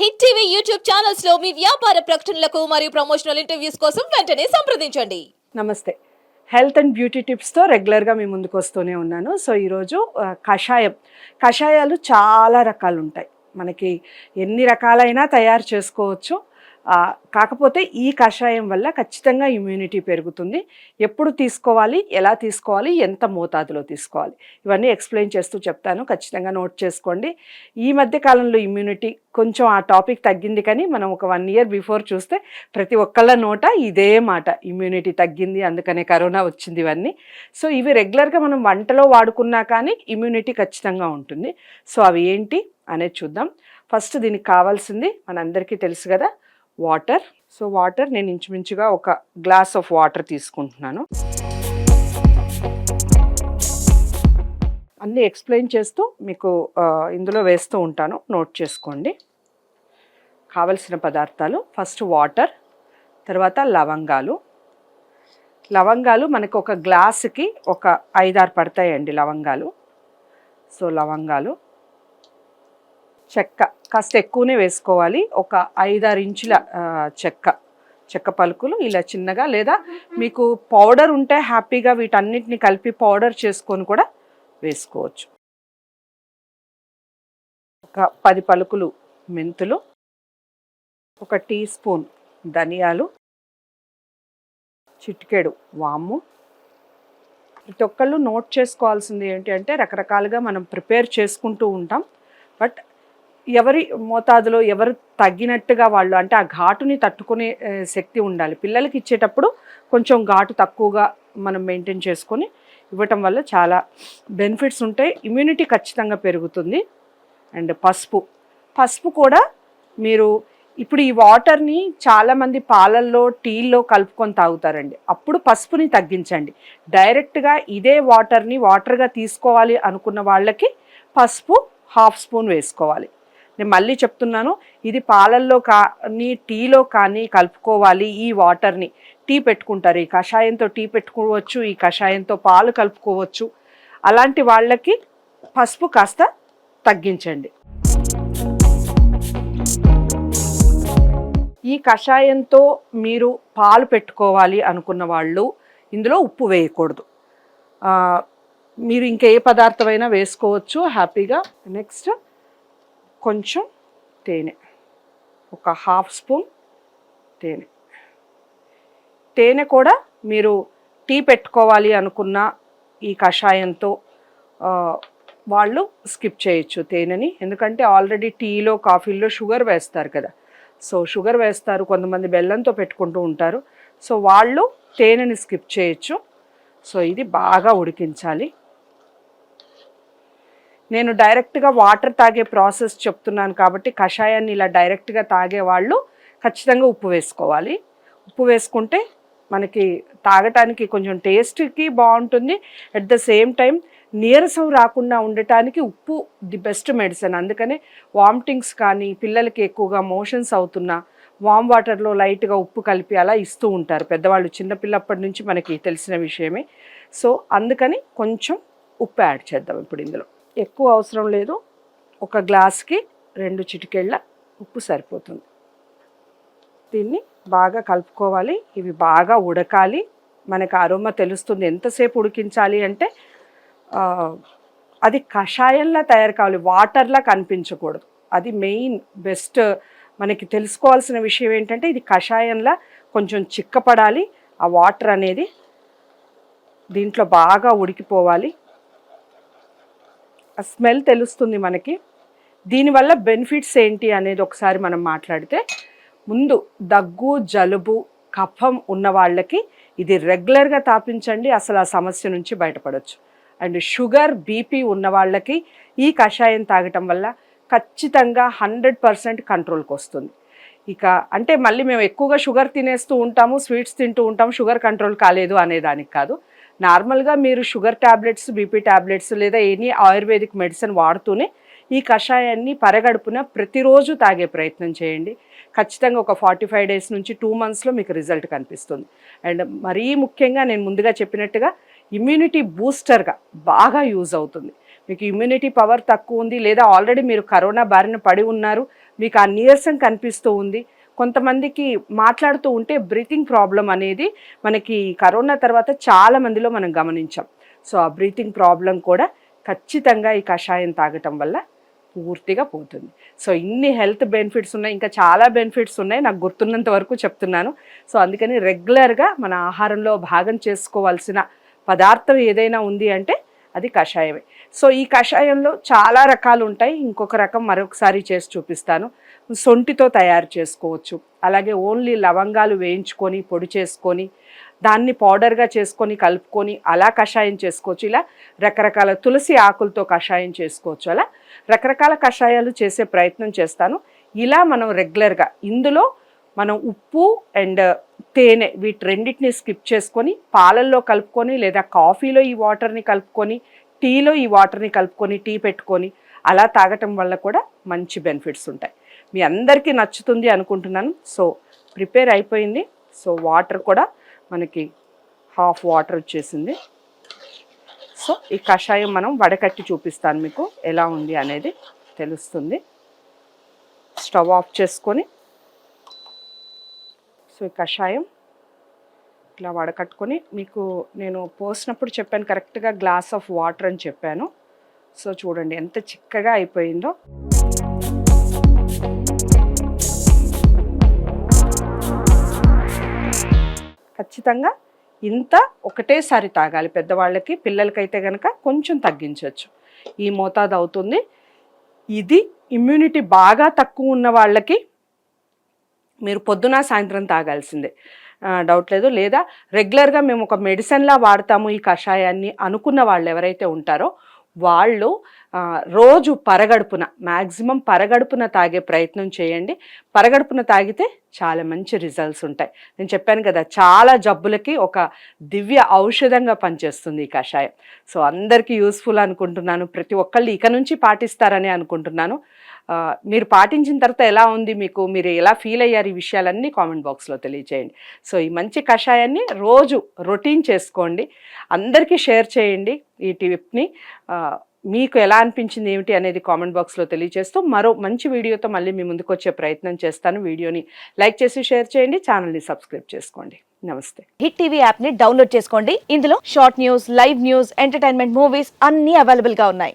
Hit TV YouTube ఛానల్స్లో మీ వ్యాపార ప్రకటనలకు మరియు ప్రమోషనల్ ఇంటర్వ్యూస్ కోసం వెంటనే సంప్రదించండి. నమస్తే. హెల్త్ అండ్ బ్యూటీ టిప్స్తో రెగ్యులర్గా మీ ముందుకు వస్తూనే ఉన్నాను. సో ఈరోజు కషాయం. కషాయాలు చాలా రకాలు ఉంటాయి మనకి ఎన్ని రకాలైనా తయారు చేసుకోవచ్చు. కాకపోతే ఈ కషాయం వల్ల ఖచ్చితంగా ఇమ్యూనిటీ పెరుగుతుంది. ఎప్పుడు తీసుకోవాలి ఎలా తీసుకోవాలి ఎంత మోతాదులో తీసుకోవాలి? ఇవన్నీ ఎక్స్ప్లెయిన్ చేస్తూ చెప్తాను. ఖచ్చితంగా నోట్ చేసుకోండి. ఈ మధ్య కాలంలో ఇమ్యూనిటీ కొంచెం ఆ టాపిక్ తగ్గింది కానీ మనం ఒక వన్ ఇయర్ బిఫోర్ చూస్తే ప్రతి ఒక్కళ్ళ నోట ఇదే మాట ఇమ్యూనిటీ తగ్గింది అందుకనే కరోనా వచ్చింది ఇవన్నీ. సో ఇవి రెగ్యులర్గా మనం వంటలో వాడుకున్నా కానీ ఇమ్యూనిటీ ఖచ్చితంగా ఉంటుంది. సో అవి ఏంటి అనేది చూద్దాం. ఫస్ట్ దీనికి కావాల్సింది మనందరికీ తెలుసు కదా వాటర్. సో వాటర్ నేను ఇంచుమించుగా ఒక గ్లాస్ ఆఫ్ వాటర్ తీసుకుంటున్నాను. అన్నీ ఎక్స్ప్లెయిన్ చేస్తూ మీకు ఇందులో వేస్తూ ఉంటాను. నోట్ చేసుకోండి. కావలసిన పదార్థాలు. ఫస్ట్ వాటర్ తర్వాత లవంగాలు. లవంగాలు మనకు ఒక గ్లాసుకి ఒక ఐదారు పడతాయండి లవంగాలు. సో లవంగాలు చెక్క. కాస్త ఎక్కువనే వేసుకోవాలి. ఒక ఐదారు ఇంచుల చెక్క. చెక్క పలుకులు ఇలా చిన్నగా లేదా మీకు పౌడర్ ఉంటే హ్యాపీగా వీటన్నిటిని కలిపి పౌడర్ చేసుకొని కూడా వేసుకోవచ్చు. ఒక పది పలుకులు మెంతులు ఒక టీ స్పూన్ ధనియాలు చిటికెడు వాము. ప్రతి ఒక్కళ్ళు నోట్ చేసుకోవాల్సింది ఏంటి అంటే రకరకాలుగా మనం ప్రిపేర్ చేసుకుంటూ ఉంటాం. బట్ ఎవరి మోతాదులో ఎవరు తగ్గినట్టుగా వాళ్ళు అంటే ఆ ఘాటుని తట్టుకునే శక్తి ఉండాలి. పిల్లలకి ఇచ్చేటప్పుడు కొంచెం ఘాటు తక్కువగా మనం మెయింటైన్ చేసుకొని ఇవ్వటం వల్ల చాలా బెనిఫిట్స్ ఉంటాయి. ఇమ్యూనిటీ ఖచ్చితంగా పెరుగుతుంది. అండ్ పసుపు. పసుపు కూడా మీరు ఇప్పుడు ఈ వాటర్ని చాలామంది పాలల్లో టీల్లో కలుపుకొని తాగుతారండి. అప్పుడు పసుపుని తగ్గించండి. డైరెక్ట్గా ఇదే వాటర్ని వాటర్గా తీసుకోవాలి అనుకున్న వాళ్ళకి పసుపు హాఫ్ స్పూన్ వేసుకోవాలి. నేను మళ్ళీ చెప్తున్నాను ఇది పాలల్లో కానీ టీలో కానీ కలుపుకోవాలి ఈ వాటర్ని. టీ పెట్టుకుంటారు ఈ కషాయంతో టీ పెట్టుకోవచ్చు ఈ కషాయంతో పాలు కలుపుకోవచ్చు. అలాంటి వాళ్ళకి పసుపు కాస్త తగ్గించండి. ఈ కషాయంతో మీరు పాలు పెట్టుకోవాలి అనుకున్న వాళ్ళు ఇందులో ఉప్పు వేయకూడదు. మీరు ఇంకా ఏ పదార్థమైనా వేసుకోవచ్చు హ్యాపీగా. నెక్స్ట్ కొంచెం తేనె. ఒక హాఫ్ స్పూన్ తేనె. తేనె కూడా మీరు టీ పెట్టుకోవాలి అనుకున్న ఈ కషాయంతో వాళ్ళు స్కిప్ చేయొచ్చు తేనెని. ఎందుకంటే ఆల్రెడీ టీలో కాఫీలో షుగర్ వేస్తారు కదా. సో షుగర్ వేస్తారు కొంతమంది బెల్లంతో పెట్టుకుంటూ ఉంటారు. సో వాళ్ళు తేనెని స్కిప్ చేయొచ్చు. సో ఇది బాగా ఉడికించాలి. నేను డైరెక్ట్గా వాటర్ తాగే ప్రాసెస్ చెప్తున్నాను కాబట్టి కషాయాన్ని ఇలా డైరెక్ట్గా తాగే వాళ్ళు ఖచ్చితంగా ఉప్పు వేసుకోవాలి. ఉప్పు వేసుకుంటే మనకి తాగటానికి కొంచెం టేస్ట్కి బాగుంటుంది. అట్ ద సేమ్ టైం నీరసం రాకుండా ఉండటానికి ఉప్పు ది బెస్ట్ మెడిసిన్ అందుకనే వామిటింగ్స్ కానీ పిల్లలకి ఎక్కువగా మోషన్స్ అవుతున్నా వామ్ వాటర్లో లైట్గా ఉప్పు కలిపి అలా ఇస్తూ ఉంటారు. పెద్దవాళ్ళు చిన్నపిల్లప్పటి నుంచి మనకి తెలిసిన విషయమే. సో అందుకని కొంచెం ఉప్పు యాడ్ చేద్దాం ఇప్పుడు ఇందులో. ఎక్కువ అవసరం లేదు. ఒక గ్లాస్కి రెండు చిటికెళ్ళ ఉప్పు సరిపోతుంది. దీన్ని బాగా కలుపుకోవాలి. ఇవి బాగా ఉడకాలి. మనకు అరుమ తెలుస్తుంది ఎంతసేపు ఉడికించాలి అంటే అది కషాయంలా తయారు కావాలి. వాటర్లా కనిపించకూడదు. అది మెయిన్ బెస్ట్ మనకి తెలుసుకోవాల్సిన విషయం ఏంటంటే ఇది కషాయంలా కొంచెం చిక్కపడాలి. ఆ వాటర్ అనేది దీంట్లో బాగా ఉడికిపోవాలి. ఆ స్మెల్ తెలుస్తుంది మనకి. దీనివల్ల బెనిఫిట్స్ ఏంటి అనేది ఒకసారి మనం మాట్లాడితే ముందు దగ్గు జలుబు కఫం ఉన్న వాళ్ళకి ఇది రెగ్యులర్గా తాపించండి అసలు ఆ సమస్య నుంచి బయటపడవచ్చు అండ్ షుగర్ బీపీ ఉన్న వాళ్ళకి ఈ కషాయం తాగటం వల్ల ఖచ్చితంగా హండ్రెడ్ పర్సెంట్ కంట్రోల్కి వస్తుంది. ఇక అంటే మళ్ళీ మేము ఎక్కువగా షుగర్ తినేస్తూ ఉంటాము స్వీట్స్ తింటూ ఉంటాము షుగర్ కంట్రోల్ కాలేదు అనేదానికి కాదు. నార్మల్గా మీరు షుగర్ ట్యాబ్లెట్స్ బీపీ ట్యాబ్లెట్స్ లేదా ఎనీ ఆయుర్వేదిక్ మెడిసిన్ వాడుతూనే ఈ కషాయాన్ని పరగడుపున ప్రతిరోజు తాగే ప్రయత్నం చేయండి. ఖచ్చితంగా ఒక ఫార్టీ ఫైవ్ డేస్ నుంచి టూ మంత్స్లో మీకు రిజల్ట్ కనిపిస్తుంది. అండ్ మరీ ముఖ్యంగా నేను ముందుగా చెప్పినట్టుగా ఇమ్యూనిటీ బూస్టర్గా బాగా యూజ్ అవుతుంది. మీకు ఇమ్యూనిటీ పవర్ తక్కువ ఉంది లేదా ఆల్రెడీ మీరు కరోనా బారిన పడి ఉన్నారు మీకు ఆ నీరసం కనిపిస్తూ ఉంది కొంతమందికి మాట్లాడుతూ ఉంటే బ్రీతింగ్ ప్రాబ్లం అనేది మనకి కరోనా తర్వాత చాలా మందిలో మనం గమనించాం. సో ఆ బ్రీతింగ్ ప్రాబ్లం కూడా ఖచ్చితంగా ఈ కషాయం తాగటం వల్ల పూర్తిగా పోతుంది. సో ఇన్ని హెల్త్ బెనిఫిట్స్ ఉన్నాయి. ఇంకా చాలా బెనిఫిట్స్ ఉన్నాయి. నాకు గుర్తున్నంత వరకు చెప్తున్నాను. సో అందుకని రెగ్యులర్గా మన ఆహారంలో భాగం చేసుకోవాల్సిన పదార్థం ఏదైనా ఉంది అంటే అది కషాయమే. సో ఈ కషాయంలో చాలా రకాలు ఉంటాయి. ఇంకొక రకం మరొకసారి చేసి చూపిస్తాను. సొంటితో తయారు చేసుకోవచ్చు. అలాగే ఓన్లీ లవంగాలు వేయించుకొని పొడి చేసుకొని దాన్ని పౌడర్గా చేసుకొని కలుపుకొని అలా కషాయం చేసుకోవచ్చు. ఇలా రకరకాల తులసి ఆకులతో కషాయం చేసుకోవచ్చు. అలా రకరకాల కషాయాలు చేసే ప్రయత్నం చేస్తాను. ఇలా మనం రెగ్యులర్గా ఇందులో మనం ఉప్పు అండ్ తేనె వీటి రెండింటిని స్కిప్ చేసుకొని పాలల్లో కలుపుకొని లేదా కాఫీలో ఈ వాటర్ని కలుపుకొని టీలో ఈ వాటర్ని కలుపుకొని టీ పెట్టుకొని అలా తాగటం వల్ల కూడా మంచి బెనిఫిట్స్ ఉంటాయి. మీ అందరికీ నచ్చుతుంది అనుకుంటున్నాను. సో ప్రిపేర్ అయిపోయింది. సో వాటర్ కూడా మనకి హాఫ్ వాటర్ వచ్చేసింది. సో ఈ కషాయం మనం వడకట్టి చూపిస్తాను మీకు ఎలా ఉంది అనేది తెలుస్తుంది. స్టవ్ ఆఫ్ చేసుకొని సో ఈ కషాయం ఇట్లా వడకట్టుకొని మీకు నేను పోసినప్పుడు చెప్పాను కరెక్ట్గా గ్లాస్ ఆఫ్ వాటర్ అని చెప్పాను. సో చూడండి ఎంత చిక్కగా అయిపోయిందో. ఖచ్చితంగా ఇంత ఒకటేసారి తాగాలి పెద్దవాళ్ళకి పిల్లలకైతే కనుక కొంచెం తగ్గించవచ్చు. ఈ మోతాదు అవుతుంది. ఇది ఇమ్యూనిటీ బాగా తక్కువ ఉన్న వాళ్ళకి మీరు పొద్దున సాయంత్రం తాగాల్సిందే. డౌట్ లేదు. లేదా రెగ్యులర్గా మేము ఒక మెడిసిన్లా వాడతాము ఈ కషాయాన్ని అనుకున్న వాళ్ళు ఎవరైతే ఉంటారో వాళ్ళు రోజు పరగడుపున మ్యాక్సిమం పరగడుపున తాగే ప్రయత్నం చేయండి. పరగడుపున తాగితే చాలా మంచి రిజల్ట్స్ ఉంటాయి. నేను చెప్పాను కదా చాలా జబ్బులకి ఒక దివ్య ఔషధంగా పనిచేస్తుంది ఈ కషాయం. సో అందరికీ యూస్ఫుల్ అనుకుంటున్నాను. ప్రతి ఒక్కళ్ళు ఇక నుంచి పాటిస్తారని అనుకుంటున్నాను. మీరు పాటించిన తర్వాత ఎలా ఉంది మీకు? మీరు ఎలా ఫీల్ అయ్యారు ఈ విషయాలన్నీ కామెంట్ బాక్స్లో తెలియచేయండి. సో ఈ మంచి కషాయాన్ని రోజు రొటీన్ చేసుకోండి. అందరికీ షేర్ చేయండి ఈ టిప్ని. మీకు ఎలా అనిపించింది ఏమిటి అనేది కామెంట్ బాక్స్లో తెలియజేస్తూ మరో మంచి వీడియోతో మళ్ళీ మీ ముందుకు వచ్చే ప్రయత్నం చేస్తాను. వీడియోని లైక్ చేసి షేర్ చేయండి. ఛానల్ని సబ్స్క్రైబ్ చేసుకోండి. నమస్తే. హిట్ టీవీ యాప్ని డౌన్లోడ్ చేసుకోండి. ఇందులో short news live news entertainment movies అన్నీ అవైలబుల్గా ఉన్నాయి.